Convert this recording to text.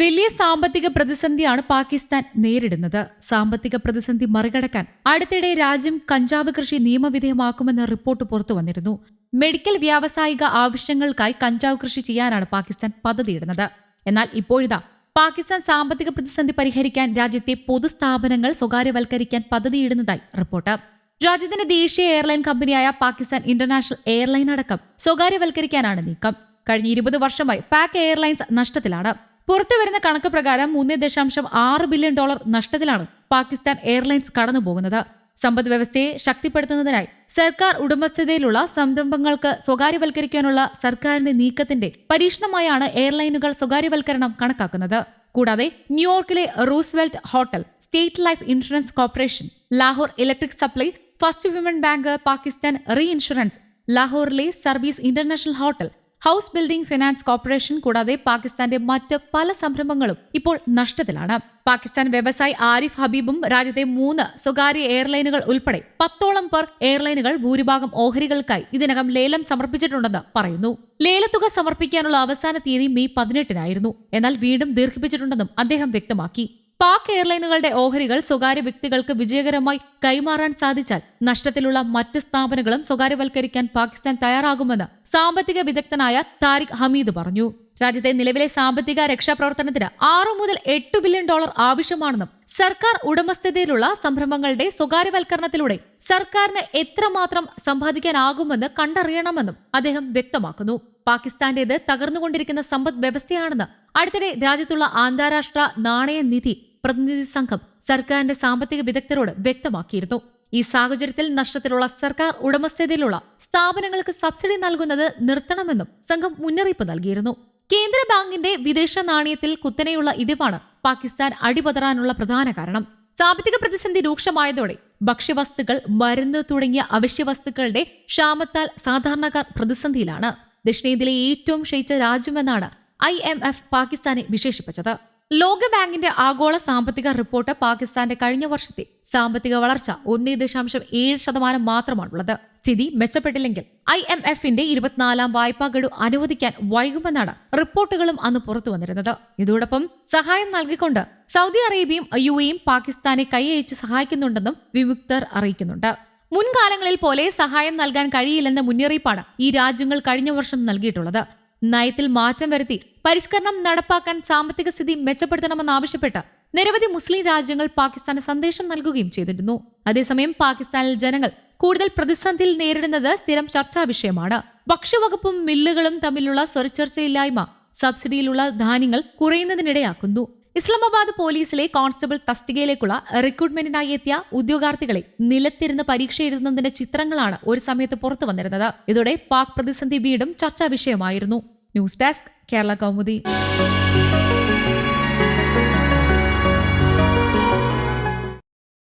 വലിയ സാമ്പത്തിക പ്രതിസന്ധിയാണ് പാകിസ്ഥാൻ നേരിടുന്നത്. സാമ്പത്തിക പ്രതിസന്ധി മറികടക്കാൻ അടുത്തിടെ രാജ്യം കഞ്ചാവ് കൃഷി നിയമവിധേയമാക്കുമെന്ന റിപ്പോർട്ട് പുറത്തു വന്നിരുന്നു. മെഡിക്കൽ വ്യാവസായിക ആവശ്യങ്ങൾക്കായി കഞ്ചാവ് കൃഷി ചെയ്യാനാണ് പാകിസ്ഥാൻ പദ്ധതിയിടുന്നത്. എന്നാൽ ഇപ്പോഴിതാ പാകിസ്ഥാൻ സാമ്പത്തിക പ്രതിസന്ധി പരിഹരിക്കാൻ രാജ്യത്തെ പൊതുസ്ഥാപനങ്ങൾ സ്വകാര്യവൽക്കരിക്കാൻ പദ്ധതിയിടുന്നതായി റിപ്പോർട്ട്. രാജ്യത്തിന്റെ ദേശീയ എയർലൈൻ കമ്പനിയായ പാകിസ്ഥാൻ ഇന്റർനാഷണൽ എയർലൈൻ അടക്കം സ്വകാര്യവൽക്കരിക്കാനാണ് നീക്കം. കഴിഞ്ഞ ഇരുപത് വർഷമായി പാക് എയർലൈൻസ് നഷ്ടത്തിലാണ്. പുറത്തുവരുന്ന കണക്ക് പ്രകാരം മൂന്ന് ദശാംശം ആറ് ബില്യൺ ഡോളർ നഷ്ടത്തിലാണ് പാകിസ്ഥാൻ എയർലൈൻസ് കടന്നുപോകുന്നത് സമ്പദ് വ്യവസ്ഥയെ ശക്തിപ്പെടുത്തുന്നതിനായി സർക്കാർ ഉടമസ്ഥതയിലുള്ള സംരംഭങ്ങൾക്ക് സ്വകാര്യവൽക്കരിക്കാനുള്ള സർക്കാരിന്റെ നീക്കത്തിന്റെ പരീക്ഷണമായാണ് എയർലൈനുകൾ സ്വകാര്യവൽക്കരണം കണക്കാക്കുന്നത്. കൂടാതെ ന്യൂയോർക്കിലെ Roosevelt hotel State Life Insurance Corporation Lahore electric supply First Women Bank Pakistan reinsurance ലാഹോറിലെ service international hotel house building finance corporation കൂടാതെ പാകിസ്ഥാന്റെ മറ്റ് പല സംരംഭങ്ങളും ഇപ്പോൾ നഷ്ടത്തിലാണ്. പാകിസ്ഥാൻ വ്യവസായി ആരിഫ് ഹബീബും രാജ്യത്തെ മൂന്ന് സ്വകാര്യ എയർലൈനുകൾ ഉൾപ്പെടെ പത്തോളം പേർ എയർലൈനുകൾ ഭൂരിഭാഗം ഓഹരികൾക്കായി ഇതിനകം ലേലം സമർപ്പിച്ചിട്ടുണ്ടെന്ന് പറയുന്നു. ലേലത്തുക സമർപ്പിക്കാനുള്ള അവസാന തീയതി മെയ് പതിനെട്ടിനായിരുന്നു. എന്നാൽ വീണ്ടും ദീർഘിപ്പിച്ചിട്ടുണ്ടെന്നും അദ്ദേഹം വ്യക്തമാക്കി. പാക് എയർലൈനുകളുടെ ഓഹരികൾ സ്വകാര്യ വ്യക്തികൾക്ക് വിജയകരമായി കൈമാറാൻ സാധിച്ചാൽ നഷ്ടത്തിലുള്ള മറ്റ് സ്ഥാപനങ്ങളും സ്വകാര്യവൽക്കരിക്കാൻ പാകിസ്ഥാൻ തയ്യാറാകുമെന്ന് സാമ്പത്തിക വിദഗ്ധനായ താരിഖ് ഹമീദ് പറഞ്ഞു. രാജ്യത്തെ നിലവിലെ സാമ്പത്തിക രക്ഷാപ്രവർത്തനത്തിന് ആറു മുതൽ എട്ട് ബില്യൺ ഡോളർ ആവശ്യമാണെന്നും സർക്കാർ ഉടമസ്ഥതയിലുള്ള സംരംഭങ്ങളുടെ സ്വകാര്യവൽക്കരണത്തിലൂടെ സർക്കാരിന് എത്രമാത്രം സമ്പാദിക്കാനാകുമെന്ന് കണ്ടറിയണമെന്നും അദ്ദേഹം വ്യക്തമാക്കുന്നു. പാകിസ്ഥാന്റേത് തകർന്നുകൊണ്ടിരിക്കുന്ന സമ്പദ് വ്യവസ്ഥയാണെന്ന് അടുത്തിടെ രാജ്യത്തുള്ള അന്താരാഷ്ട്ര നാണയ നാണയനിധി പ്രതിനിധി സംഘം സർക്കാരിന്റെ സാമ്പത്തിക വിദഗ്ധരോട് വ്യക്തമാക്കിയിരുന്നു. ഈ സാഹചര്യത്തിൽ നഷ്ടത്തിലുള്ള സർക്കാർ ഉടമസ്ഥതയിലുള്ള സ്ഥാപനങ്ങൾക്ക് സബ്സിഡി നൽകുന്നത് നിർത്തണമെന്നും സംഘം മുന്നറിയിപ്പ് നൽകിയിരുന്നു. കേന്ദ്ര ബാങ്കിന്റെ വിദേശ നാണയത്തിൽ കുത്തനെയുള്ള ഇടിവാണ് പാകിസ്ഥാൻ അടിപതറാനുള്ള പ്രധാന കാരണം. സാമ്പത്തിക പ്രതിസന്ധി രൂക്ഷമായതോടെ ഭക്ഷ്യവസ്തുക്കൾ മരുന്ന് തുടങ്ങിയ അവശ്യവസ്തുക്കളുടെ ക്ഷാമത്താൽ സാധാരണക്കാർ പ്രതിസന്ധിയിലാണ്. ദക്ഷിണേന്ത്യയിലെ ഏറ്റവും ക്ഷയിച്ച രാജ്യമെന്നാണ് ഐ എം എഫ് പാകിസ്ഥാനെ വിശേഷിപ്പിച്ചത്. ലോകബാങ്കിന്റെ ആഗോള സാമ്പത്തിക റിപ്പോർട്ട് പാകിസ്ഥാന്റെ കഴിഞ്ഞ വർഷത്തെ സാമ്പത്തിക വളർച്ച ഒന്നേ ദശാംശം ഏഴ് ശതമാനം മാത്രമാണുള്ളത്. സ്ഥിതി മെച്ചപ്പെട്ടില്ലെങ്കിൽ ഐ എം എഫിന്റെ ഇരുപത്തിനാലാം വായ്പാ ഗഡു അനുവദിക്കാൻ വൈകുമെന്നാണ് റിപ്പോർട്ടുകളും അന്ന് പുറത്തു വന്നിരുന്നത്. ഇതോടൊപ്പം സഹായം നൽകിക്കൊണ്ട് സൗദി അറേബ്യയും യു എയും പാകിസ്ഥാനെ കൈയച്ച് സഹായിക്കുന്നുണ്ടെന്നും വിമുക്തർ അറിയിക്കുന്നുണ്ട്. മുൻകാലങ്ങളിൽ പോലെ സഹായം നൽകാൻ കഴിയില്ലെന്ന മുന്നറിയിപ്പാണ് ഈ രാജ്യങ്ങൾ കഴിഞ്ഞ വർഷം നൽകിയിട്ടുള്ളത്. നയത്തിൽ മാറ്റം വരുത്തി പരിഷ്കരണം നടപ്പാക്കാൻ സാമ്പത്തിക സ്ഥിതി മെച്ചപ്പെടുത്തണമെന്നാവശ്യപ്പെട്ട് നിരവധി മുസ്ലിം രാജ്യങ്ങൾ പാകിസ്ഥാന് സന്ദേശം നൽകുകയും ചെയ്തിരുന്നു. അതേസമയം പാകിസ്ഥാനിൽ ജനങ്ങൾ കൂടുതൽ പ്രതിസന്ധിയിൽ നേരിടുന്നത് സ്ഥിരം ചർച്ചാ വിഷയമാണ്. ഭക്ഷ്യവകുപ്പും മില്ലുകളും തമ്മിലുള്ള സ്വരച്ചർച്ചയില്ലായ്മ സബ്സിഡിയിലുള്ള ധാന്യങ്ങൾ കുറയുന്നതിനിടയാക്കുന്നു. ഇസ്ലാമാബാദ് പോലീസിലെ കോൺസ്റ്റബിൾ തസ്തികയിലേക്കുള്ള റിക്രൂട്ട്മെന്റിനായി എത്തിയ ഉദ്യോഗാർത്ഥികളെ നിലത്തിരുന്ന് പരീക്ഷ എഴുതുന്നതിന്റെ ചിത്രങ്ങളാണ് ഒരു സമയത്ത് പുറത്തു വന്നിരുന്നത്. ഇതോടെ പാക് പ്രതിസന്ധി വീണ്ടും ചർച്ചാ വിഷയമായിരുന്നു. News desk Kerala Kaumudi.